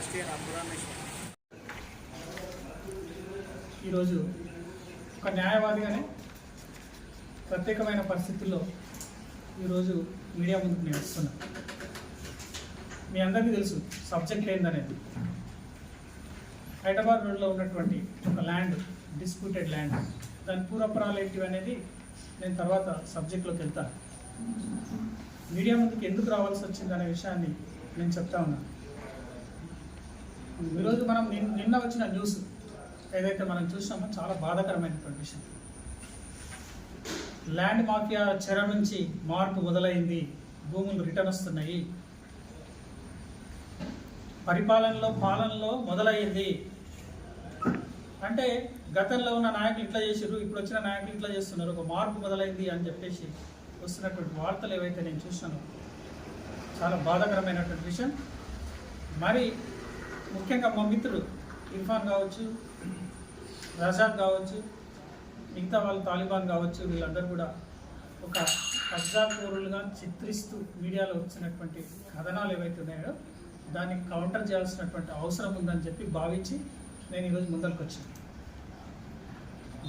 Last year ఈరోజు ఒక న్యాయవాదిగానే ప్రత్యేకమైన పరిస్థితుల్లో ఈరోజు మీడియా ముందుకు నేను వస్తున్నా. మీ అందరికీ తెలుసు సబ్జెక్ట్ ఏందనేది. హైదరాబాద్ రోడ్లో ఉన్నటువంటి ఒక ల్యాండ్ డిస్ప్యూటెడ్ ల్యాండ్. దాని పూర్వపరాలు ఏంటివి అనేది నేను తర్వాత సబ్జెక్ట్లోకి వెళ్తాను. మీడియా ముందుకు ఎందుకు రావాల్సి వచ్చింది అనే విషయాన్ని నేను చెప్తా ఉన్నాను ఈరోజు మనం నిన్న వచ్చిన న్యూస్ ఏదైతే మనం చూసామో చాలా బాధాకరమైనటువంటి విషయం ల్యాండ్ మాఫియా చెర నుంచి మార్పు మొదలైంది భూములు రిటర్న్ వస్తున్నాయి. పరిపాలనలో పాలనలో మొదలైంది అంటే గతంలో ఉన్న నాయకులు ఇట్లా చేసారు ఇప్పుడు వచ్చిన నాయకులు ఇట్లా చేస్తున్నారు ఒక మార్పు మొదలైంది అని చెప్పేసి వస్తున్నటువంటి వార్తలు ఏవైతే నేను చూసానో చాలా బాధాకరమైనటువంటి విషయం మరి ముఖ్యంగా మా మిత్రుడు ఇర్ఫాన్ కావచ్చు రజాన్ కావచ్చు మిగతా వాళ్ళు తాలిబాన్ కావచ్చు వీళ్ళందరూ కూడా ఒక కబ్జాకోరులుగా చిత్రిస్తూ మీడియాలో వచ్చినటువంటి కథనాలు ఏవైతే ఉన్నాయో దాన్ని కౌంటర్ చేయాల్సినటువంటి అవసరం ఉందని చెప్పి భావించి నేను ఈరోజు ముందరికి వచ్చాను.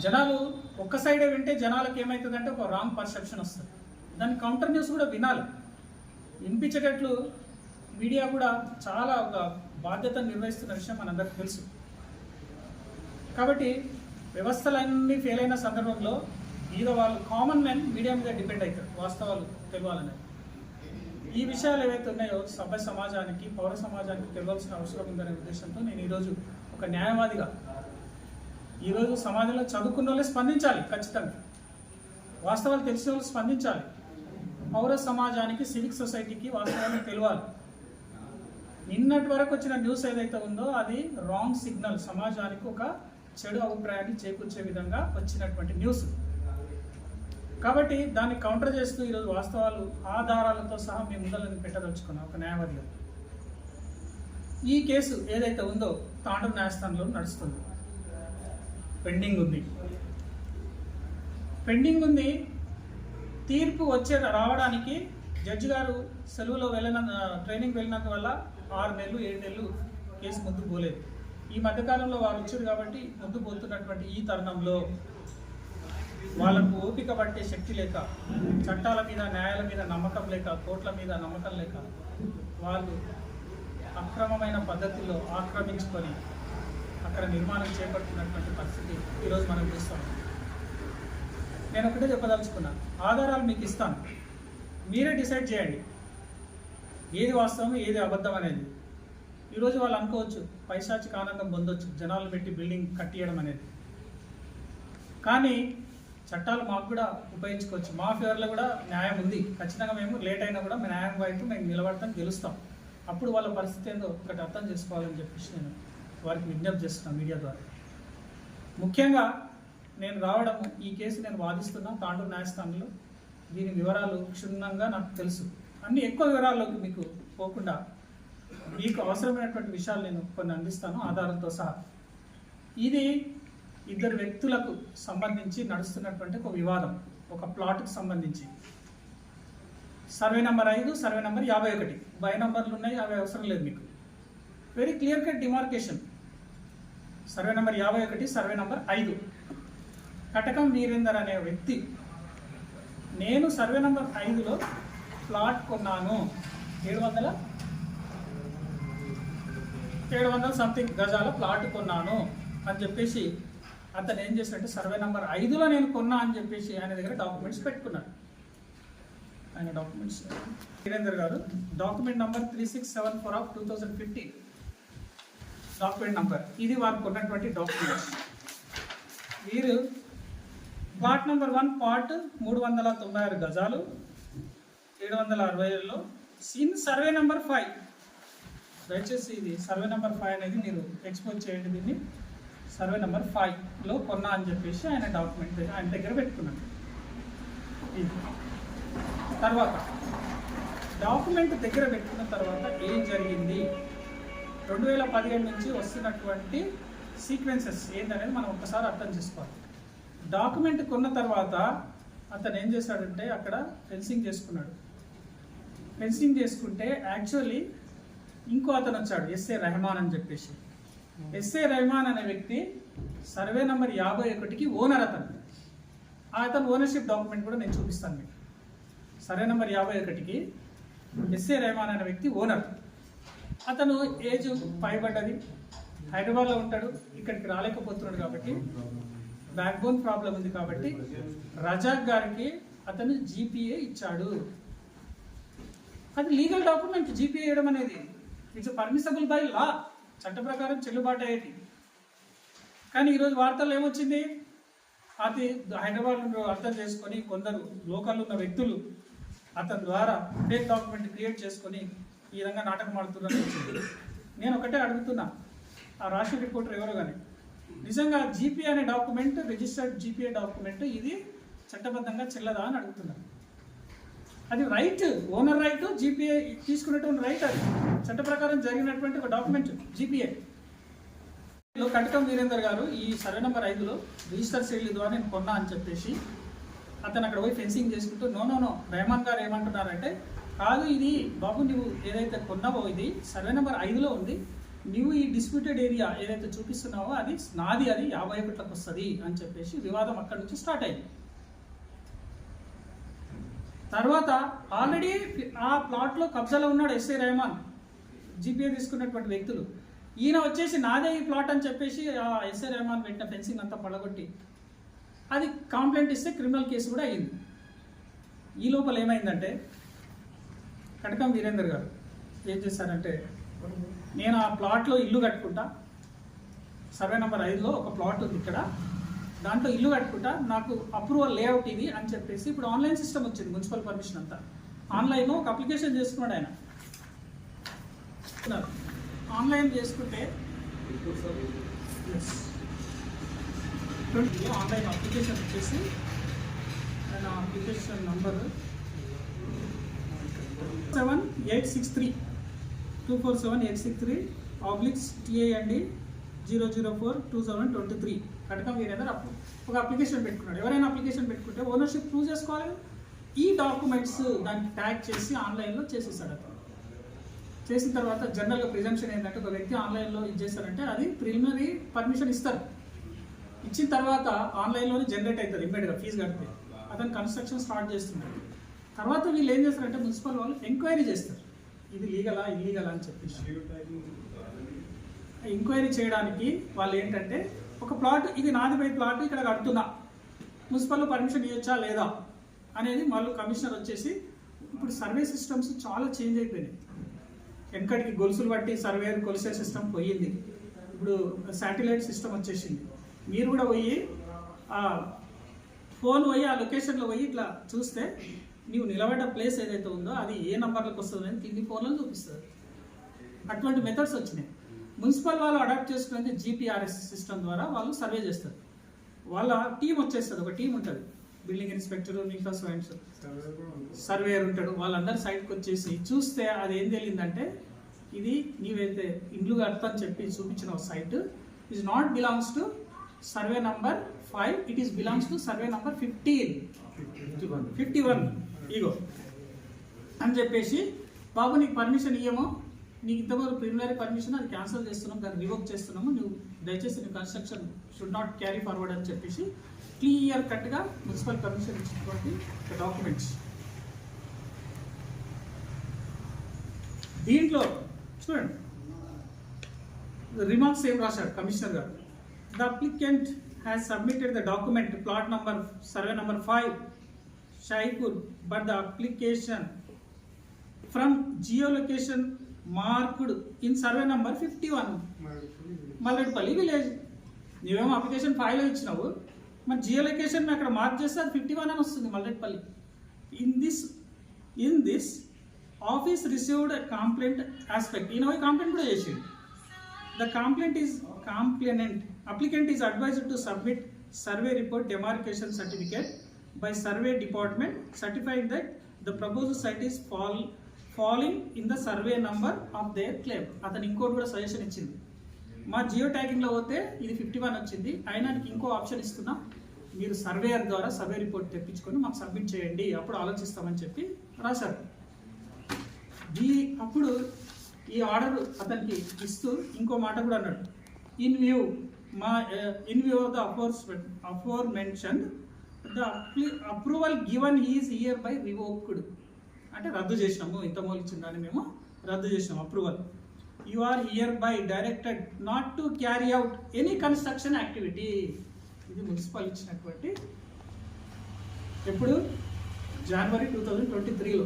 జనాలు ఒక్క సైడే వింటే జనాలకు ఏమవుతుందంటే ఒక రాంగ్ పర్సెప్షన్ వస్తుంది. దాన్ని కౌంటర్ న్యూస్ కూడా వినాలి. వినిపించేటట్లు మీడియా కూడా చాలా ఒక బాధ్యతను నిర్వహిస్తున్న విషయం మనందరికీ తెలుసు. కాబట్టి వ్యవస్థలన్నీ ఫెయిల్ అయిన సందర్భంలో మీద వాళ్ళు కామన్ మెన్ మీడియా మీద డిపెండ్ అవుతారు వాస్తవాలు తెలియాలనేది ఈ విషయాలు ఏవైతే ఉన్నాయో సభ్య సమాజానికి పౌర సమాజానికి తెలియాల్సిన అవసరం ఉందనే ఉద్దేశంతో నేను ఈరోజు ఒక న్యాయవాదిగా ఈరోజు సమాజంలో చదువుకున్న వాళ్ళే స్పందించాలి ఖచ్చితంగా. వాస్తవాలు తెలిసిన వాళ్ళు స్పందించాలి. పౌర సమాజానికి సివిక్ సొసైటీకి వాస్తవాలు తెలియాలి నిన్నటి వరకు వచ్చిన న్యూస్ ఏదైతే ఉందో అది రాంగ్ సిగ్నల్ సమాజానికి ఒక చెడు అభిప్రాయాన్ని చేకూర్చే విధంగా వచ్చినటువంటి న్యూస్. కాబట్టి దాన్ని కౌంటర్ చేస్తూ ఈరోజు వాస్తవాలు ఆధారాలతో సహా మీ ముందలని పెట్టదలుచుకున్నాం ఒక న్యాయవాదిగా. ఈ కేసు ఏదైతే ఉందో తాండూరు న్యాయస్థానంలో నడుస్తుంది. పెండింగ్ ఉంది. పెండింగ్ ఉంది. తీర్పు వచ్చే రావడానికి జడ్జి గారు సెలవులో వెళ్ళిన ట్రైనింగ్ వెళ్ళినందువల్ల ఆరు నెలలు ఏడు నెలలు కేసు ముందుకు పోలేదు. ఈ మధ్యకాలంలో వారు వచ్చారు కాబట్టి ముందు పోతున్నటువంటి ఈ తరుణంలో వాళ్ళకు ఓపిక పట్టే శక్తి లేక చట్టాల మీద న్యాయాల మీద నమ్మకం లేక కోట్ల మీద నమ్మకం లేక వాళ్ళు అక్రమమైన పద్ధతిలో ఆక్రమించుకొని అక్కడ నిర్మాణం చేపడుతున్నటువంటి పరిస్థితి ఈరోజు మనం చూస్తాం. నేను ఒకటే చెప్పదలుచుకున్నాను ఆధారాలు మీకు ఇస్తాను. మీరే డిసైడ్ చేయండి. ఏది వాస్తవం ఏది అబద్ధం అనేది. ఈరోజు వాళ్ళు అనుకోవచ్చు పైశాచిక ఆనందం పొందొచ్చు జనాలు పెట్టి బిల్డింగ్ కట్టియడం అనేది. కానీ చట్టాలు మాకు కూడా ఉపయోగించుకోవచ్చు. మా ఫేవర్లో కూడా న్యాయం ఉంది. ఖచ్చితంగా మేము లేట్ అయినా కూడా మేము న్యాయం వైపు మేము నిలబడతాం గెలుస్తాం. అప్పుడు వాళ్ళ పరిస్థితి ఏందో ఒకటి అర్థం చేసుకోవాలని చెప్పేసి నేను వారికి విజ్ఞప్తి చేస్తున్నాను మీడియా ద్వారా. ముఖ్యంగా నేను రావడం ఈ కేసు నేను వాదిస్తున్నా తాండూరు న్యాయస్థానంలో. దీని వివరాలు క్షుణ్ణంగా నాకు తెలుసు. అన్ని ఎక్కువ వివరాల్లోకి మీకు పోకుండా మీకు అవసరమైనటువంటి విషయాలు నేను కొన్ని అందిస్తాను ఆధారంతో సహా. ఇది ఇద్దరు వ్యక్తులకు సంబంధించి నడుస్తున్నటువంటి ఒక వివాదం ఒక ప్లాట్కి సంబంధించి. సర్వే నెంబర్ ఐదు సర్వే నెంబర్ యాభై ఒకటి. బై నెంబర్లు ఉన్నాయి అవి అవసరం లేదు మీకు. Very clear cut demarcation. Survey number యాభై ఒకటి సర్వే నెంబర్ ఐదు. కటకం వీరేందర్ అనే వ్యక్తి నేను సర్వే నెంబర్ ఐదులో ప్లాట్ కొన్నాను. ఏడు వందల ఏడు వందల సంథింగ్ గజాల ప్లాట్ కొన్నాను అని చెప్పేసి అతను ఏం చేశాడంటే సర్వే నెంబర్ ఐదులో నేను కొన్నా అని చెప్పేసి ఆయన దగ్గర డాక్యుమెంట్స్ పెట్టుకున్నాడు. ఆయన documents Virender garu document number three six seven four of two thousand fifteen. Document number ఇది వారు కొన్నటువంటి డాక్యుమెంట్స్. వీరు పార్ట్ నెంబర్ వన్ పార్ట్ మూడు వందల తొంభై ఆరు గజాలు ఏడు వందల అరవై ఏడులో ఇన్ సర్వే నెంబర్ ఫైవ్. దయచేసి ఇది సర్వే నెంబర్ ఫైవ్ అనేది మీరు ఎక్స్పోజ్ చేయండి దీన్ని. సర్వే నెంబర్ ఫైవ్లో కొన్నా అని చెప్పేసి ఆయన డాక్యుమెంట్ ఆయన దగ్గర పెట్టుకున్నాను ఇది. తర్వాత డాక్యుమెంట్ దగ్గర పెట్టుకున్న తర్వాత ఏం జరిగింది? రెండు వేల పదిహేడు నుంచి వస్తున్నటువంటి సీక్వెన్సెస్ ఏంటనేది మనం ఒక్కసారి అర్థం చేసుకోవాలి. డాక్యుమెంట్ కొన్న తర్వాత అతను ఏం చేశాడంటే అక్కడ ఫెన్సింగ్ చేసుకున్నాడు. ఫెన్సింగ్ చేసుకుంటే యాక్చువల్లీ ఇంకో అతను వచ్చాడు ఎస్ఏ రెహమాన్ అని చెప్పేసి. ఎస్ఏ రెహమాన్ అనే వ్యక్తి సర్వే నెంబర్ యాభై ఒకటికి ఓనర్ అతను. ఆ అతను ఓనర్షిప్ డాక్యుమెంట్ కూడా నేను చూపిస్తాను మీకు. సర్వే నెంబర్ యాభై ఒకటికి ఎస్ఏ రెహమాన్ అనే వ్యక్తి ఓనర్. అతను ఏజ్ పైబడ్డది హైదరాబాద్లో ఉంటాడు ఇక్కడికి రాలేకపోతున్నాడు కాబట్టి బ్యాక్ బోన్ ప్రాబ్లం ఉంది కాబట్టి రజాక్ గారికి అతను జీపీఏ ఇచ్చాడు. అది లీగల్ డాక్యుమెంట్ జీపీ వేయడం అనేది. ఇట్స్ పర్మిసబుల్ బై లా చట్ట ప్రకారం చెల్లుబాటు అయ్యేది. కానీ ఈరోజు వార్తల్లో ఏమొచ్చింది? అది హైదరాబాద్ అర్థం చేసుకొని కొందరు లోకల్ ఉన్న వ్యక్తులు అతని ద్వారా ఫేక్ డాక్యుమెంట్ క్రియేట్ చేసుకొని ఈ విధంగా నాటకం ఆడుతున్నారని వచ్చింది నేను ఒకటే అడుగుతున్నా. ఆ రాష్ట్ర రిపోర్టర్ ఎవరో కానీ నిజంగా జీపీ అనే డాక్యుమెంట్ రిజిస్టర్డ్ జీపీఏ డాక్యుమెంట్ ఇది చట్టబద్ధంగా చెల్లదా అని అడుగుతున్నాను అది రైట్ ఓనర్ రైట్ జీపీఏ తీసుకునేటువంటి రైట్ అది. చట్ట ప్రకారం జరిగినటువంటి ఒక డాక్యుమెంట్ జీపీఏ కటకం వీరేందర్ గారు ఈ సర్వే నెంబర్ ఐదులో రిజిస్టర్ శైలి ద్వారా నేను కొన్నా అని చెప్పేసి అతను అక్కడ పోయి ఫెన్సింగ్ చేసుకుంటూ నో నో నో రెహమాన్ గారు ఏమంటున్నారంటే కాదు ఇది బాబు నువ్వు ఏదైతే కొన్నావో ఇది సర్వే నెంబర్ ఐదులో ఉంది నువ్వు ఈ డిస్ప్యూటెడ్ ఏరియా ఏదైతే చూపిస్తున్నావో అది నాది అది యాభై ఒకట్లకు వస్తుంది అని చెప్పేసి వివాదం అక్కడి నుంచి స్టార్ట్ అయింది. తర్వాత ఆల్రెడీ ఆ ప్లాట్లో కబ్జాలో ఉన్నాడు ఎస్ఐ రెహమాన్ జీపీఏ తీసుకున్నటువంటి వ్యక్తులు. ఈయన వచ్చేసి నాదే ఈ ప్లాట్ అని చెప్పేసి ఆ ఎస్ఐ రెహమాన్ పెట్టిన ఫెన్సింగ్ అంతా పడగొట్టి అది కంప్లైంట్ ఇస్తే క్రిమినల్ కేసు కూడా అయ్యింది. ఈ లోపల ఏమైందంటే కటకం వీరేందర్ గారు ఏం చేశారంటే నేను ఆ ప్లాట్లో ఇల్లు కట్టుకుంటా సర్వే నెంబర్ ఐదులో ఒక ప్లాట్ ఉంది ఇక్కడ. దాంట్లో ఇల్లు కట్టుకుంటా నాకు అప్రూవల్ లేఅవుట్ ఇది అని చెప్పేసి ఇప్పుడు ఆన్లైన్ సిస్టమ్ వచ్చింది మున్సిపల్ పర్మిషన్ అంతా. ఆన్లైన్లో ఒక అప్లికేషన్ చేసుకున్నాడు ఆయన. ఆన్లైన్ చేసుకుంటే ఆన్లైన్ అప్లికేషన్ వచ్చేసి ఆయన application number seven eight six three two four seven eight six three obliques TAMD zero zero four two seven twenty three Katakam Virender అప్పు ఒక అప్లికేషన్ పెట్టుకున్నాడు. ఎవరైనా అప్లికేషన్ పెట్టుకుంటే ఓనర్షిప్ ప్రూవ్ చేసుకోవాలి. ఈ డాక్యుమెంట్స్ దానికి ట్యాగ్ చేసి ఆన్లైన్లో చేసేసాడు అతను. చేసిన తర్వాత జనరల్గా ప్రిజంప్షన్ ఏంటంటే ఒక వ్యక్తి ఆన్లైన్లో ఇది చేశారంటే అది ప్రిలిమినరీ పర్మిషన్ ఇస్తారు. ఇచ్చిన తర్వాత ఆన్లైన్లోనే జనరేట్ అవుతుంది ఇమ్మీడియట్గా ఫీజు కడితే. అతను కన్స్ట్రక్షన్ స్టార్ట్ చేస్తున్నాడు. తర్వాత వీళ్ళు ఏం చేస్తారంటే మున్సిపల్ వాళ్ళు ఎంక్వైరీ చేస్తారు. ఇది లీగలా ఇల్లీగలా అని చెప్పేసి. ఎంక్వైరీ చేయడానికి వాళ్ళు ఏంటంటే ఒక ప్లాట్ ఇది నాదిపై ప్లాట్ ఇక్కడ కడుతున్నా. మున్సిపల్ పర్మిషన్ ఇవ్వచ్చా లేదా అనేది మళ్ళీ కమిషనర్ వచ్చేసి ఇప్పుడు సర్వే సిస్టమ్స్ చాలా చేంజ్ అయిపోయినాయి. వెనకటికి గొలుసులు బట్టి సర్వేర్ కొలిసే సిస్టమ్ పోయింది. ఇప్పుడు శాటిలైట్ సిస్టమ్ వచ్చేసింది. మీరు కూడా పోయి ఆ ఫోన్ పోయి ఆ లొకేషన్లో పోయి ఇట్లా చూస్తే నీవు నిలబడ్డ ప్లేస్ ఏదైతే ఉందో అది ఏ నంబర్లకు వస్తుంది అని కింది ఫోన్లో చూపిస్తుంది. అటువంటి మెథడ్స్ వచ్చినాయి. మున్సిపల్ వాళ్ళు అడాప్ట్ చేసుకునేది జీపీఆర్ఎస్ సిస్టమ్ ద్వారా వాళ్ళు సర్వే చేస్తారు. వాళ్ళ టీం వచ్చేస్తుంది ఒక టీం ఉంటుంది. బిల్డింగ్ ఇన్స్పెక్టర్ మిగతా స్టూడెంట్స్ సర్వేయర్ ఉంటాడు. వాళ్ళందరూ సైట్కి వచ్చేసి చూస్తే అది ఏం తెలియదంటే ఇది నీవైతే ఇండ్లు కడతా అని చెప్పి చూపించిన site is not belongs to survey number five it is belongs to survey number fifteen fifty one ఇగో. అని చెప్పేసి బాబు నీకు పర్మిషన్ ఇయ్యము. నీకు ఇంతవరకు ప్రిలిమినరీ పర్మిషన్ అది క్యాన్సిల్ చేస్తున్నాం దాన్ని రివోక్ చేస్తున్నాము. నువ్వు దయచేసి నీ construction should not carry forward అని చెప్పేసి క్లియర్ కట్గా మున్సిపల్ కమిషన్ ఇచ్చినటువంటి డాక్యుమెంట్స్ దీంట్లో చూడండి. రిమార్క్స్ ఏం రాశాడు? కమిషనర్ గారు. The applicant has submitted the document plot number survey number five షైపూర్ but the application from geo location marked in survey number fifty one. Malledupalli village. నువ్వేమో application file ఇచ్చినావు. మరి geo location అక్కడ mark చేస్తే అది fifty one అని వస్తుంది Malledupalli. In this in this office received complaint aspect. ఈయన complaint కూడా చేసింది the complaint is complainant. Applicant is advised to submit survey report demarcation certificate by survey department certified that the propose site is fall falling in the survey number of their claim అతను ఇంకోటి కూడా suggestion ఇచ్చింది. మా జియో ట్యాగింగ్లో పోతే ఇది fifty one వచ్చింది ఆయనకి ఇంకో ఆప్షన్ ఇస్తున్నా. మీరు సర్వేయర్ ద్వారా సర్వే రిపోర్ట్ తెప్పించుకొని మాకు సబ్మిట్ చేయండి. అప్పుడు ఆలోచిస్తామని చెప్పి రాశారు. దీ అప్పుడు ఈ ఆర్డర్ అతనికి ఇస్తూ ఇంకో మాట కూడా అన్నాడు. ఇన్ వ్యూ మా in view of the afore aforementioned the approval given is hereby revoked అంటే రద్దు చేసినాము ఇంత మూలిచ్చిందని మేము రద్దు చేసినాం approval you are hereby directed not to carry out any construction activity ఇది మున్సిపల్ ఇచ్చినటువంటి ఎప్పుడు? జనవరి టూ థౌజండ్ ట్వంటీ త్రీలో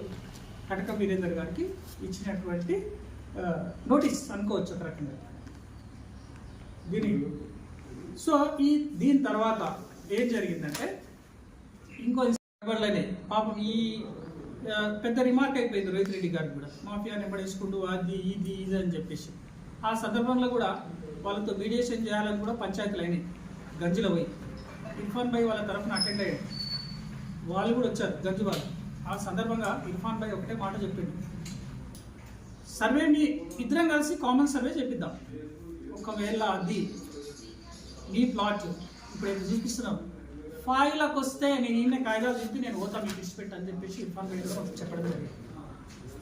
కటక వీరేందర్ గారికి ఇచ్చినటువంటి నోటీస్ అనుకోవచ్చు ఒక రకంగా. దీని సో ఈ దీని తర్వాత ఏం జరిగిందంటే ఇంకో పాపం ఈ పెద్ద రిమార్క్ అయిపోయింది రోహిత్ రెడ్డి గారికి కూడా. మాఫియా నెంబడేసుకుంటూ అది ఇది ఇది అని చెప్పేసి. ఆ సందర్భంలో కూడా వాళ్ళతో మీడియేషన్ చేయాలని కూడా పంచాయతీలు అయినాయి. గంజిలో పోయి. ఇర్ఫాన్ భాయ్ వాళ్ళ తరఫున అటెండ్ అయ్యాడు. వాళ్ళు కూడా వచ్చారు గంజి వాళ్ళు ఆ సందర్భంగా ఇర్ఫాన్ భాయ్ ఒకటే మాట చెప్పిండు. సర్వే మీ ఇద్దరం కలిసి కామన్ సర్వే చెప్పిద్దాం ఒకవేళ అది మీ ప్లాట్ ఇప్పుడు చూపిస్తున్నాం చూపిస్తున్నాం వస్తే నేను ఈయన కాగితాలు చెప్పి నేను పోతా మీకు ఇచ్చి అని చెప్పేసి ఇర్ఫాన్ భాయ్ చెప్పడం జరిగింది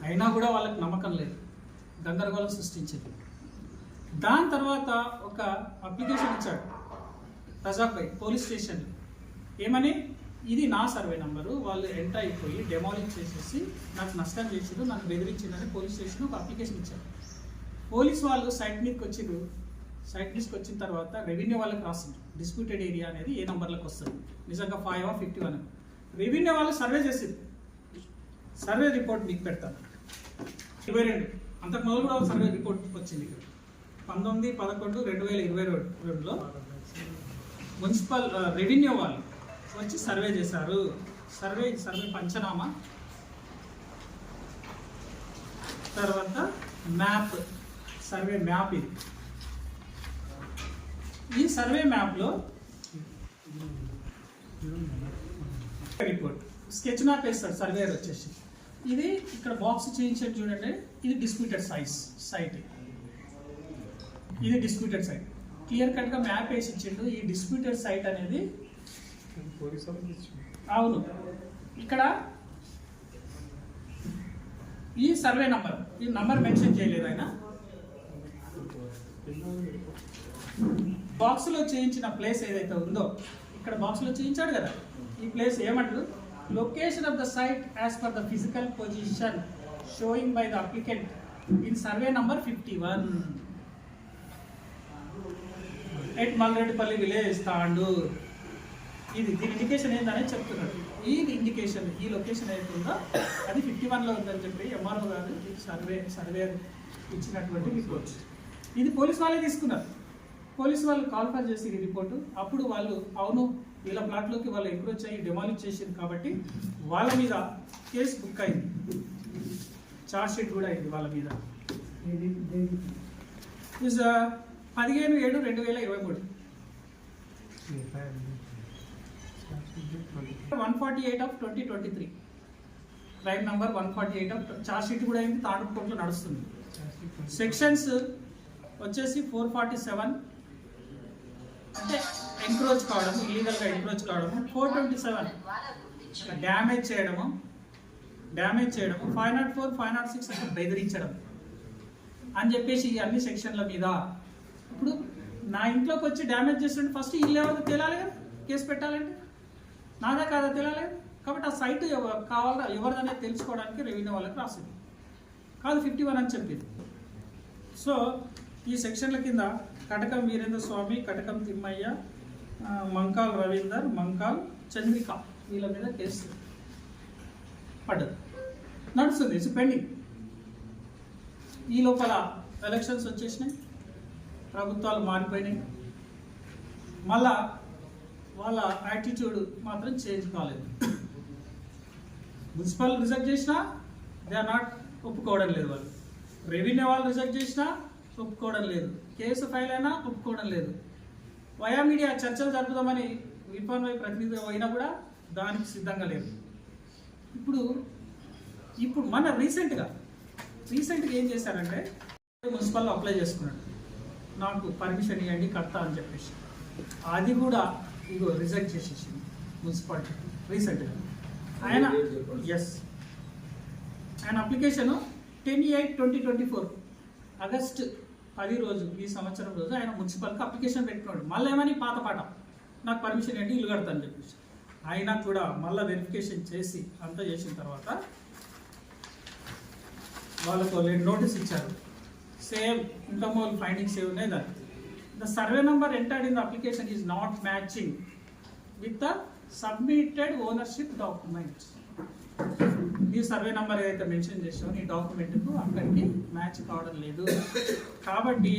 అయినా కూడా వాళ్ళకి నమ్మకం లేదు. గందరగోళం సృష్టించింది. దాని తర్వాత ఒక అప్లికేషన్ ఇచ్చాడు రజాక్ భాయ్ పోలీస్ స్టేషన్ ఏమని? ఇది నా సర్వే నంబరు వాళ్ళు ఎంటర్ అయిపోయి డెమాలిష్ చేసేసి నాకు నష్టం చేసిరు నన్ను బెదిరించిందని పోలీస్ స్టేషన్ ఒక అప్లికేషన్ ఇచ్చారు పోలీస్ వాళ్ళు సైట్ మీదకి వచ్చిండ్రు సైట్ వచ్చిన తర్వాత రెవెన్యూ వాళ్ళకి రాస్తుంది. డిస్ప్యూటెడ్ ఏరియా అనేది ఏ నెంబర్లకు వస్తుంది? నిజంగా ఫైవ్ ఫిఫ్టీ వన్ రెవెన్యూ వాళ్ళు సర్వే చేసింది. సర్వే రిపోర్ట్ మీకు పెడతాను. ఇరవై రెండు. అంతకు మొదలు కూడా సర్వే రిపోర్ట్ వచ్చింది పంతొమ్మిది పదకొండు రెండు వేల ఇరవై రెండులో మున్సిపల్ రెవెన్యూ వాళ్ళు వచ్చి సర్వే చేశారు. సర్వే సర్వే పంచనామా. తర్వాత మ్యాప్. సర్వే మ్యాప్ ఇది. ఈ సర్వే మ్యాప్లో రిపోర్ట్. స్కెచ్ మ్యాప్ వేస్తారు సర్వేయర్ వచ్చేసి. ఇది ఇక్కడ బాక్స్ చేయించాడు చూడండి. ఇది డిస్ప్యూటెడ్ సైజ్ సైట్ ఇది డిస్ప్యూటెడ్ సైట్ క్లియర్ కట్గా మ్యాప్ వేసి ఇచ్చిండు. ఈ డిస్ప్యూటెడ్ సైట్ అనేది అవును. ఇక్కడ ఈ సర్వే నంబర్ ఈ నంబర్ మెన్షన్ చేయలేదు ఆయన. బాక్స్లో చేయించిన ప్లేస్ ఏదైతే ఉందో ఇక్కడ బాక్స్లో చేయించాడు కదా ఈ ప్లేస్ ఏమంటారు? Location of the site as per the physical position showing by the applicant in survey number fifty one at Malreddipalli village Tandur ఇది దీని ఇండికేషన్ ఏందని చెప్తున్నాడు ఈ ఇండికేషన్ ఈ లొకేషన్ ఏదైతే ఉందో అది ఫిఫ్టీ వన్లో ఉందని చెప్పి ఎంఆర్ఓ గారు సర్వే సర్వే ఇచ్చినటువంటి రిపోర్ట్ ఇది పోలీస్ వాళ్ళే తీసుకున్నారు. పోలీస్ వాళ్ళు కాల్ఫర్ చేసి రిపోర్టు. అప్పుడు వాళ్ళు అవును వీళ్ళ ప్లాట్లోకి వాళ్ళు ఎంక్రోచ్ అయ్యి డెమాలిష్ చేసింది కాబట్టి వాళ్ళ మీద కేసు బుక్ అయింది. చార్జ్ షీట్ కూడా అయింది వాళ్ళ మీద. ఇస్ పదిహేను ఏడు రెండు వేల ఇరవై మూడు. One forty eight of twenty twenty three crime number one forty eight of charge sheet కూడా అయింది తాండూరు కోర్టులో నడుస్తుంది. సెక్షన్స్ వచ్చేసి ఫోర్ ఫార్టీ సెవెన్ ఎంక్రోచ్ కావడం ఇల్లీగల్గా ఎంక్రోచ్ కావడము ఫోర్ ట్వంటీ సెవెన్ డ్యామేజ్ చేయడము డ్యామేజ్ చేయడము five nought four five nought six అంటే బెదిరించడం. అని చెప్పేసి ఈ అన్ని సెక్షన్ల మీద ఇప్పుడు నా ఇంట్లోకి వచ్చి డ్యామేజ్ చేస్తుంటే ఫస్ట్ ఇల్లు ఎవరిదో తేలాలి కదా? కేసు పెట్టాలంటే? నాదా కాదా తేలాలి? కదా కాబట్టి ఆ సైట్ కావాలా ఎవరిదనేది తెలుసుకోవడానికి రెవెన్యూ వాళ్ళకి రాసింది. కాదు ఫిఫ్టీ వన్ అని చెప్పింది. సో ఈ సెక్షన్ల కింద కటకం వీరేంద్ర స్వామి కటకం తిమ్మయ్య మంకాల్ రవీందర్ మంకాల్ చంద్రిక వీళ్ళ మీద కేసు పడ్డది. నడుస్తుంది ఇట్స్ పెండింగ్ ఈ లోపల ఎలక్షన్స్ వచ్చేసినాయి. ప్రభుత్వాలు మారిపోయినాయి. మళ్ళా వాళ్ళ యాటిట్యూడ్ మాత్రం చేంజ్ కాలేదు. మున్సిపల్ రిజెక్ట్ చేసినా దే ఆర్ నాట్ ఒప్పుకోవడం లేదు వాళ్ళు. రెవెన్యూ వాళ్ళు రిజెక్ట్ చేసినా ఒప్పుకోవడం లేదు. కేసు ఫైల్ అయినా ఒప్పుకోవడం లేదు. వయా మీడియా చర్చలు జరుపుదామని విపాన్ వై ప్రతినిధి అయినా కూడా దానికి సిద్ధంగా లేదు ఇప్పుడు ఇప్పుడు మన రీసెంట్గా రీసెంట్గా ఏం చేశారంటే మున్సిపల్లో అప్లై చేసుకున్నాడు. నాకు పర్మిషన్ ఇవ్వండి కడతా అని చెప్పేసి. అది కూడా ఇగో రిజెక్ట్ చేసేసింది మున్సిపాలిటీ రీసెంట్గా. ఆయన ఎస్ ఆయన application ten eight twenty twenty four August పది రోజు ఈ సంవత్సరం రోజు ఆయన మున్సిపల్కి అప్లికేషన్ పెట్టుకున్నాడు. మళ్ళీ ఏమని? పాత పాట నాకు పర్మిషన్ ఏంటి? ఇల్లు కడతాను చెప్పేసి. అయినా కూడా మళ్ళీ వెరిఫికేషన్ చేసి అంతా చేసిన తర్వాత వాళ్ళకు రెండు నోటీస్ ఇచ్చారు. సేమ్ ఇన్కమ్ ఆల్ ఫైండింగ్స్ ఏ ఉన్నాయి దానికి. The survey number entered in the application is not matching with the submitted ownership documents ఈ సర్వే నెంబర్ ఏదైతే మెన్షన్ చేసామో ఈ డాక్యుమెంట్కు అక్కడికి మ్యాచ్ కావడం లేదు. కాబట్టి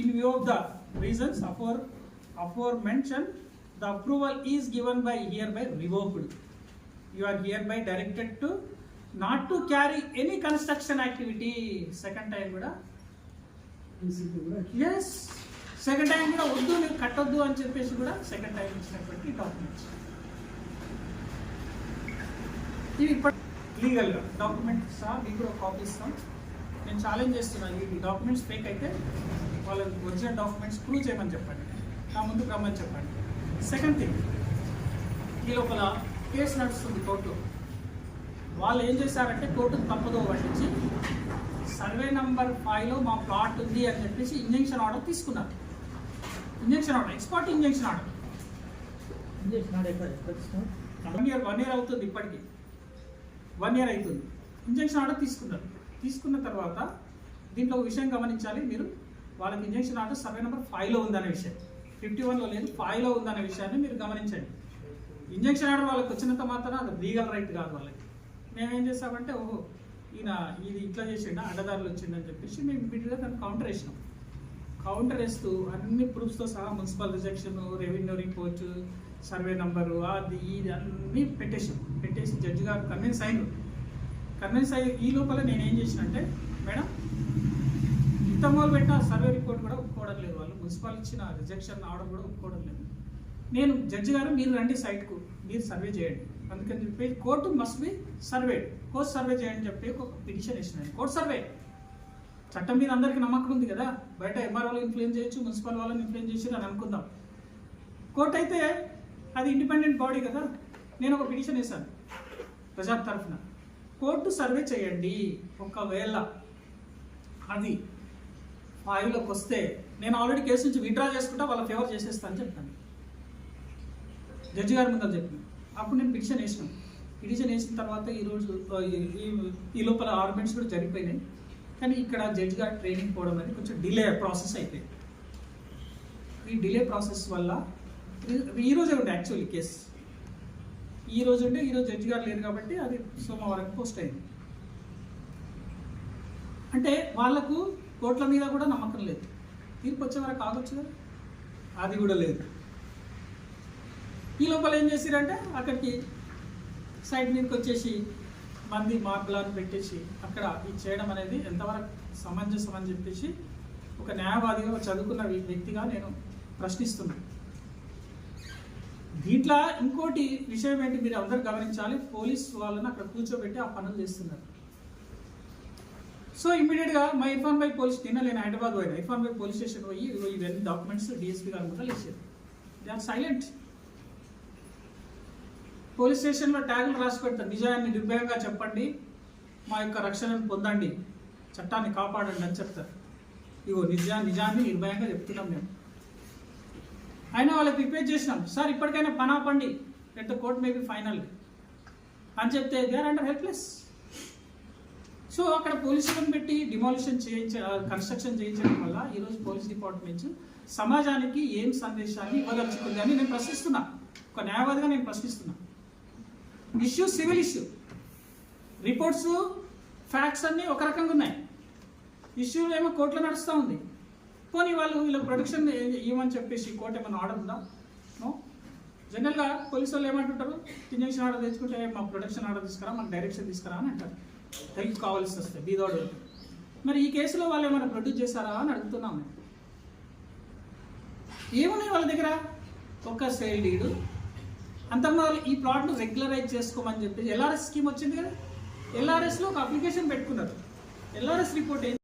in view of the reasons afore aforementioned the approval is given by hereby revoked you are hereby directed to not to carry any construction activity second time కూడా yes second time కూడా వద్దు మీరు కట్టొద్దు అని చెప్పేసి కూడా సెకండ్ టైం ఇచ్చినటువంటి documents ఇవి ఇప్పటి లీగల్గా డాక్యుమెంట్స్ మీకు కూడా కాపీ ఇస్తాం. నేను ఛాలెంజ్ చేస్తున్నాను ఈ డాక్యుమెంట్స్ ఫేక్ అయితే వాళ్ళ ఒరిజినల్ డాక్యుమెంట్స్ ప్రూవ్ చేయమని చెప్పండి. నా ముందుకు రమ్మని చెప్పండి. సెకండ్ థింగ్ ఈ లోపల కేసు నడుస్తుంది కోర్టులో. వాళ్ళు ఏం చేశారంటే కోర్టుకు తప్పదో పట్టించి సర్వే నంబర్ ఫైవ్లో మా ప్లాట్ ఉంది అని చెప్పేసి ఇంజెక్షన్ ఆర్డర్ తీసుకున్నారు. Injunction order ex parte injunction order one year one year అవుతుంది ఇప్పటికి. వన్ ఇయర్ అవుతుంది ఇంజెక్షన్ ఆర్డర్ తీసుకున్నారు. తీసుకున్న తర్వాత దీంట్లో ఒక విషయం గమనించాలి. మీరు వాళ్ళకి ఇంజెక్షన్ ఆర్డర్ సర్వే నెంబర్ ఫైవ్లో ఉందనే విషయం. ఫిఫ్టీ వన్లో లేదు ఫైవ్లో ఉందనే విషయాన్ని మీరు గమనించండి. ఇంజెక్షన్ ఆర్డర్ వాళ్ళకి వచ్చినంత మాత్రం అది లీగల్ రైట్ కాదు వాళ్ళకి. మేమేం చేసామంటే ఓహో ఈయన ఇది ఇట్లా చేసిండా అడ్డదారులు వచ్చిండని చెప్పేసి మేము ఇమీడియట్గా దాన్ని కౌంటర్ వేసినాం. కౌంటర్ వేస్తూ అన్ని ప్రూఫ్స్తో సహా municipal rejection revenue report survey number అది ఇది అన్నీ పెట్టేసాం పెట్టేసి జడ్జి గారు కన్విన్స్ అయ్యారు. కన్విన్స్ అయ్యి ఈ లోపల నేను ఏం చేసినంటే మేడం ఇంతమూలు పెట్టిన సర్వే రిపోర్ట్ కూడా ఒప్పుకోవడం లేదు. వాళ్ళు మున్సిపల్ ఇచ్చిన రిజెక్షన్ ఆర్డర్ కూడా ఒప్పుకోవడం లేదు. నేను జడ్జి గారు మీరు రండి సైట్కు మీరు సర్వే చేయండి. అందుకని చెప్పి court must be survey court survey చేయండి చెప్పి ఒక పిటిషన్ ఇచ్చినాను కోర్టు సర్వే. చట్టం మీద అందరికీ నమ్మకం ఉంది కదా? బయట ఎంఆర్ఓలు ఇన్ఫ్లుయెన్స్ చేయొచ్చు మున్సిపల్ వాళ్ళని ఇన్ఫ్లుయెన్స్ చేసి అని అనుకుందాం. కోర్టు అయితే అది ఇండిపెండెంట్ బాడీ కదా. నేను ఒక పిటిషన్ వేశాను. ప్రజా తరఫున. కోర్టు సర్వే చేయండి. ఒకవేళ అది ఫైవ్లోకి వస్తే నేను ఆల్రెడీ కేసు నుంచి విత్డ్రా చేసుకుంటా వాళ్ళ ఫేవర్ చేసేస్తాను చెప్తాను జడ్జి గారి ముందు చెప్పిన. అప్పుడు నేను పిటిషన్ వేసినాం పిటిషన్ వేసిన తర్వాత ఈరోజు ఈ- ఈ- లోపల ఆర్గ్యుమెంట్స్ కూడా జరిగిపోయినాయి. కానీ ఇక్కడ జడ్జి గారు ట్రైనింగ్ పోవడం అనేది కొంచెం డిలే ప్రాసెస్ అయిపోయింది. ఈ డిలే ప్రాసెస్ వల్ల ఈ- రోజే ఉండే యాక్చువల్లీ కేసు ఈ రోజు ఉంటే ఈరోజు జడ్జి గారు లేరు కాబట్టి అది సోమవారం పోస్ట్ అయింది. అంటే వాళ్ళకు కోట్ల మీద కూడా నమ్మకం లేదు. తీర్పు వచ్చే వరకు ఆగొచ్చు కదా? అది కూడా లేదు. ఈ లోపల ఏం చేసిరంటే అక్కడికి సైడ్ మీదకి వచ్చేసి మంది మార్పులను పెట్టేసి అక్కడ ఇది చేయడం అనేది ఎంతవరకు సమంజసం అని చెప్పేసి ఒక న్యాయవాదిగా చదువుకున్న వ్యక్తిగా నేను ప్రశ్నిస్తున్నాను దీంట్లో ఇంకోటి విషయం ఏంటి మీరు అందరు గమనించాలి? పోలీస్ వాళ్ళని అక్కడ కూర్చోబెట్టి ఆ పనులు చేస్తున్నారు. సో ఇమీడియట్గా మా ఇర్ఫాన్ బై పోలీస్ నిన్న నేను హైదరాబాద్ పోయినా. ఇర్ఫాన్ బై పోలీస్ స్టేషన్ పోయి ఇవన్నీ డాక్యుమెంట్స్ డిఎస్పీ గారు కూడా లేచారు. దే ఆర్ సైలెంట్ పోలీస్ స్టేషన్లో ట్యాగులు రాసి పెడతారు. నిజాన్ని నిర్భయంగా చెప్పండి. మా యొక్క రక్షణను పొందండి. చట్టాన్ని కాపాడండి అని చెప్తారు. ఇగో నిజా నిజాన్ని నిర్భయంగా చెప్తున్నాం మేము. అయినా వాళ్ళకి ప్రిపేర్ చేసినాం. సార్ ఇప్పటికైనా పని ఆపండి at the court maybe final అని చెప్తే they are under helpless so అక్కడ పోలీసులను పెట్టి డిమాలిషన్ చేయించ కన్స్ట్రక్షన్ చేయించడం వల్ల ఈరోజు పోలీస్ డిపార్ట్మెంట్ సమాజానికి ఏం సందేశాన్ని ఇవ్వదలుచుకుంది అని నేను ప్రశ్నిస్తున్నా. ఒక న్యాయవాదిగా నేను ప్రశ్నిస్తున్నా. Issue civil issue reports facts అన్నీ ఒక రకంగా ఉన్నాయి. ఇష్యూ ఏమో కోర్టులో నడుస్తూ ఉంది. పోనీ వాళ్ళు వీళ్ళ ప్రొడక్షన్ ఇవ్వమని చెప్పేసి కోర్టు ఏమైనా ఆర్డర్ ఉందా? జనరల్గా పోలీసు వాళ్ళు ఏమంటుంటారు? ఇంజక్షన్ ఆర్డర్ తెచ్చుకుంటే మా ప్రొడక్షన్ ఆర్డర్ తీసుకురా మాకు డైరెక్షన్ తీసుకురా అని అంటారు. హెల్ప్ కావాల్సి వస్తే బీదోడు మరి ఈ కేసులో వాళ్ళు ఏమైనా ప్రొడ్యూస్ చేశారా అని అడుగుతున్నాం మేము. ఏమున్నాయి వాళ్ళ దగ్గర? ఒక సేల్ డీడు. అంతకుముందు వాళ్ళు ఈ ప్లాట్ను రెగ్యులరైజ్ చేసుకోమని చెప్పి ఎల్ఆర్ఎస్ స్కీమ్ వచ్చింది కదా? ఎల్ఆర్ఎస్లో ఒక అప్లికేషన్ పెట్టుకున్నారు. ఎల్ఆర్ఎస్ రిపోర్ట్ ఏం